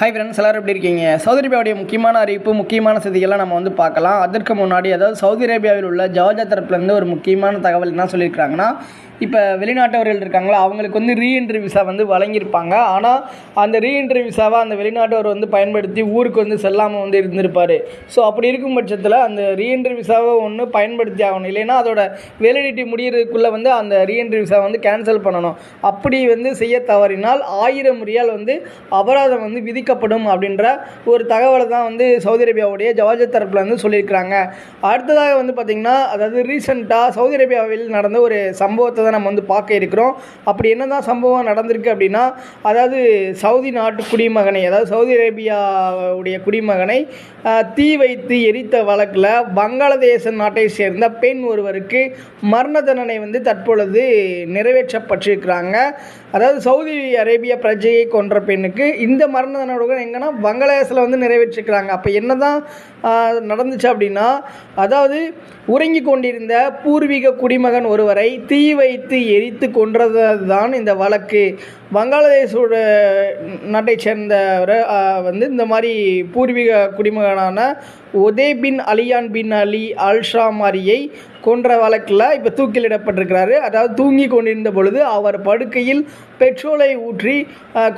Hi friends எல்லோரும் எப்படி இருக்கீங்க? சவுதி அரேபியாவுடைய முக்கியமான அறிவிப்பு முக்கியமான செய்திகள்லாம் நம்ம வந்து பார்க்கலாம். அதற்கு முன்னாடி அதாவது சவுதி அரேபியாவில் உள்ள ஜவாஜா தரப்புலேருந்து ஒரு முக்கியமான தகவல் என்ன சொல்லியிருக்காங்கன்னா இப்போ வெளிநாட்டவர்கள் இருக்காங்களா அவங்களுக்கு வந்து ரீஎன்ட்ரி விசா வந்து வழங்கியிருப்பாங்க. ஆனால் அந்த ரீஎன்ட்ரி விசாவை அந்த வெளிநாட்டவர் வந்து பயன்படுத்தி ஊருக்கு வந்து செல்லாமல் வந்து இருந்திருப்பார். ஸோ அப்படி இருக்கும் பட்சத்தில் அந்த ரீஎன்ட்ரி விசாவை ஒன்று பயன்படுத்தி ஆகணும். இல்லைன்னா அதோட வேலிடிட்டி முடிகிறதுக்குள்ளே வந்து அந்த ரீஎன்ட்ரி விசா வந்து கேன்சல் பண்ணணும். அப்படி வந்து செய்ய தவறினால் ஆயிரம் ரியால் வந்து அபராதம் வந்து விதிக்கப்படும் அப்படின்ற ஒரு தகவலை தான் வந்து சவுதி அரேபியாவுடைய ஜவாஜத் தரப்பில் வந்து சொல்லியிருக்கிறாங்க. அடுத்ததாக வந்து பார்த்திங்கன்னா அதாவது ரீசெண்டாக சவுதி அரேபியாவில் நடந்த ஒரு சம்பவத்தை தான் நம்ம வந்து பார்க்க இருக்கிறோம். அப்படி என்ன தான் சம்பவம் நடந்திருக்கு அப்படின்னா அதாவது சவுதி நாட்டு குடிமகனை அதாவது சவுதி அரேபியாவுடைய குடிமகனை தீ வைத்து எரித்த வழக்கில் வங்காளதேச நாட்டை சேர்ந்த பெண் ஒருவருக்கு மரண தண்டனை வந்து தற்பொழுது நிறைவேற்றப்பட்டிருக்கிறாங்க. அதாவது சவுதி அரேபிய பிரஜையை கொன்ற பெண்ணுக்கு இந்த மரண தண்டனை எங்கன்னா வங்காளதேசத்தில் வந்து நிறைவேற்றிருக்கிறாங்க. அப்போ என்ன தான் நடந்துச்சு அப்படின்னா அதாவது உறங்கி கொண்டிருந்த பூர்வீக குடிமகன் ஒருவரை தீ வைத்து எரித்து கொன்றது தான் இந்த வழக்கு. வங்காளதேசோட நாட்டை சேர்ந்தவர் வந்து இந்த மாதிரி பூர்வீக குடிமகனான ஒதே பின் அலியான் பின் அலி அல்ஷாமாரியை கொன்ற வழக்கில் இப்போ தூக்கிலிடப்பட்டிருக்கிறாரு. அதாவது தூங்கி கொண்டிருந்த பொழுது அவர் படுக்கையில் பெட்ரோலை ஊற்றி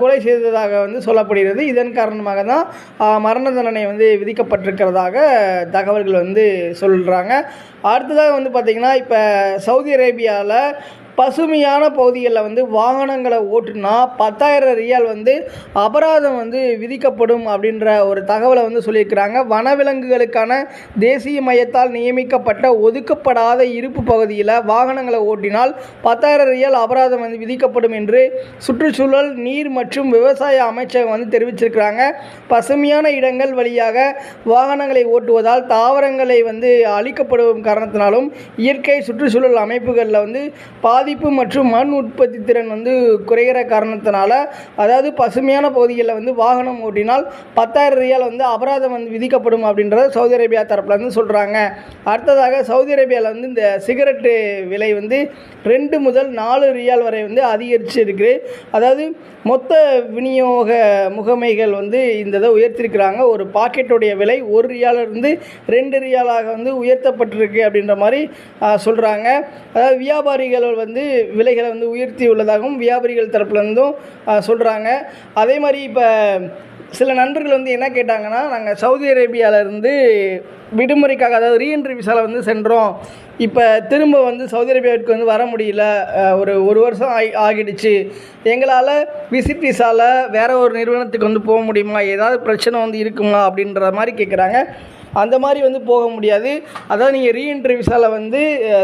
கொலை செய்ததாக வந்து சொல்லப்படுகிறது. இதன் காரணமாக தான் மரண தண்டனை வந்து விதிக்கப்பட்டிருக்கிறதாக தகவல்கள் வந்து சொல்கிறாங்க அடுத்ததாக வந்து பார்த்திங்கன்னா இப்போ சவுதி அரேபியாவில் பசுமையான பகுதிகளில் வந்து வாகனங்களை ஓட்டுனா பத்தாயிரம் ரியால் வந்து அபராதம் வந்து விதிக்கப்படும் அப்படின்ற ஒரு தகவலை வந்து சொல்லியிருக்கிறாங்க. வனவிலங்குகளுக்கான தேசிய மையத்தால் நியமிக்கப்பட்ட ஒதுக்கப்படாத இருப்பு பகுதியில் வாகனங்களை ஓட்டினால் பத்தாயிரம் ரியால் அபராதம் வந்து விதிக்கப்படும் என்று சுற்றுச்சூழல் நீர் மற்றும் விவசாய அமைச்சகம் வந்து தெரிவிச்சிருக்கிறாங்க. பசுமையான இடங்கள் வழியாக வாகனங்களை ஓட்டுவதால் தாவரங்களை வந்து அழிக்கப்படும் காரணத்தினாலும் இயற்கை சுற்றுச்சூழல் அமைப்புகளில் வந்து பாதி பாதிப்பு மற்றும் மண் உற்பத்தி திறன் வந்து குறைகிற காரணத்தினால அதாவது பசுமையான பகுதிகளில் வந்து வாகனம் ஓட்டினால் பத்தாயிரம் ரியால் வந்து அபராதம் வந்து விதிக்கப்படும் அப்படின்றத சவுதி அரேபியா தரப்பில் வந்து சொல்கிறாங்க அடுத்ததாக சவுதி அரேபியாவில் வந்து இந்த சிகரெட்டு விலை வந்து ரெண்டு முதல் நாலு ரியால் வரை வந்து அதிகரிச்சு இருக்குது அதாவது மொத்த விநியோக முகமைகள் வந்து இந்த இதை உயர்த்திருக்கிறாங்க. ஒரு பாக்கெட்டுடைய விலை ஒரு ரியாலிருந்து ரெண்டு ரியாலாக வந்து உயர்த்தப்பட்டிருக்கு அப்படின்ற மாதிரி சொல்கிறாங்க அதாவது வியாபாரிகள் வந்து வந்து விலைகளை வந்து உயர்த்தி உள்ளதாகவும் வியாபாரிகள் தரப்புலேருந்தும் சொல்கிறாங்க அதே மாதிரி இப்போ சில நண்பர்கள் வந்து என்ன கேட்டாங்கன்னா நாங்கள் சவுதி அரேபியாவிலேருந்து விடுமுறைக்காக அதாவது ரீஎன்ட்ரி விசாவில் வந்து சென்றோம். இப்போ திரும்ப வந்து சவுதி அரேபியாவுக்கு வந்து வர முடியல. ஒரு ஒரு வருஷம் ஆகி ஆகிடுச்சு. எங்களால் விசிட் விசாவில் வேறு ஒரு நிறுவனத்துக்கு வந்து போக முடியுமா? ஏதாவது பிரச்சனை வந்து இருக்குமா அப்படின்ற மாதிரி கேட்குறாங்க அந்த மாதிரி வந்து போக முடியாது. அதாவது நீங்கள் ரீஎன்ட்ரி விசாவில் வந்து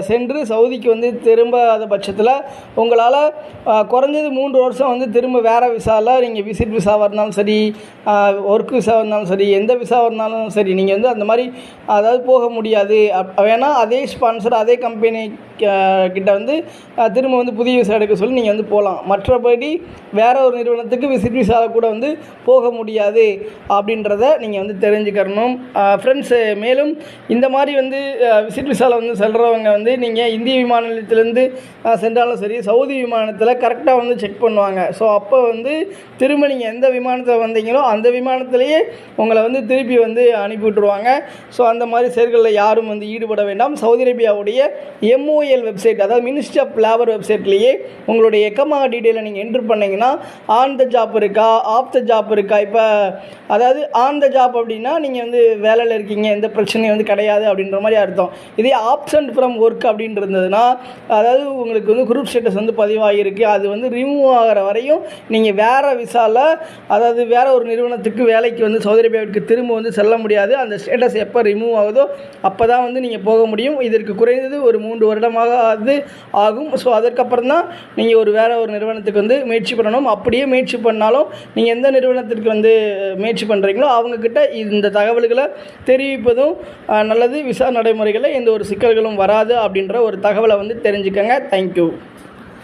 சென்று சவுதிக்கு வந்து திரும்பாத பட்சத்தில் உங்களால் குறைஞ்சது மூன்று வருஷம் வந்து திரும்ப வேறு விசாவில் நீங்கள் விசிட் விசாவாக இருந்தாலும் சரி ஒர்க் விசாவாக இருந்தாலும் சரி எந்த விசாவாக இருந்தாலும் சரி நீங்கள் வந்து அந்த மாதிரி அதாவது போக முடியாது. அப் வேணால் அதே ஸ்பான்சர் அதே கம்பெனி கிட்ட வந்து திரும்ப வந்து புதிய விசா எடுக்க சொல்லி நீங்கள் வந்து போகலாம் மற்றபடி வேற ஒரு நிறுவனத்துக்கு விசிட் விசாவில் கூட வந்து போக முடியாது. அப்படின்றத நீங்கள் வந்து தெரிஞ்சுக்கணும் ஃப்ரெண்ட்ஸ் மேலும் இந்த மாதிரி வந்து விசிட் விசாவில் வந்து செல்கிறவங்க வந்து நீங்கள் இந்திய விமான நிலையத்திலேருந்து சென்றாலும் சரி சவுதி விமானத்தில் கரெக்டாக வந்து செக் பண்ணுவாங்க. ஸோ அப்போ வந்து திரும்ப நீங்கள் எந்த விமானத்தில் வந்தீங்களோ அந்த விமானத்திலேயே உங்களை வந்து திருப்பி வந்து அனுப்பி விட்டுருவாங்க. ஸோ அந்த மாதிரி செயல்களில் யாரும் வந்து ஈடுபட வேண்டாம். சவுதி அரேபியாவுடைய எம்ஓஎல் வெப்சைட் அதாவது மினிஸ்ட்ரி ஆஃப் லேபர் வெப்சைட்லேயே உங்களுடைய எக்கமா டீட்டெயிலை நீங்கள் என்ட்ரு பண்ணிங்கன்னா ஆன் த ஜாப் இருக்கா ஆஃப் த ஜாப் இருக்கா இப்போ அதாவது ஆன் த ஜாப் அப்படின்னா நீங்கள் வந்து வேலையில் இருக்கீங்க எந்த பிரச்சனையும் வந்து கிடையாது அப்படின்ற மாதிரி அர்த்தம். இதே ஆப்சண்ட் ஃப்ரம் ஒர்க் அப்படின்னு இருந்ததுன்னா அதாவது உங்களுக்கு வந்து குரூப் ஸ்டேட்டஸ் வந்து பதிவாகிருக்கு அது வந்து ரிமூவ் ஆகிற வரையும் நீங்கள் வேறு விசாவில் அதாவது வேறு ஒரு நிறுவனத்துக்கு வேலைக்கு வந்து சௌதரி அரேபியாவிற்கு திரும்ப வந்து செல்ல முடியாது. அந்த ஸ்டேட்டஸ் எப்போ ரிமூவ் ஆகுதோ அப்போ தான் வந்து நீங்கள் போக முடியும். இதற்கு குறைந்தது ஒரு மூன்று வருடமாக அது ஆகும். ஸோ அதற்கப்புறம் தான் நீங்கள் ஒரு வேறு ஒரு நிறுவனத்துக்கு வந்து முயற்சி பண்ணணும். அப்படியே முயற்சி பண்ணாலும் நீங்கள் எந்த நிறுவனத்திற்கு வந்து முயற்சி பண்ணுறீங்களோ அவங்கக்கிட்ட இந்த தகவல்களை தெரிவிப்பதும் நல்லது. விசா நடைமுறைகளில் எந்த ஒரு சிக்கல்களும் வராது அப்படின்ற ஒரு தகவலை வந்து தெரிஞ்சுக்கங்க. தேங்க்யூ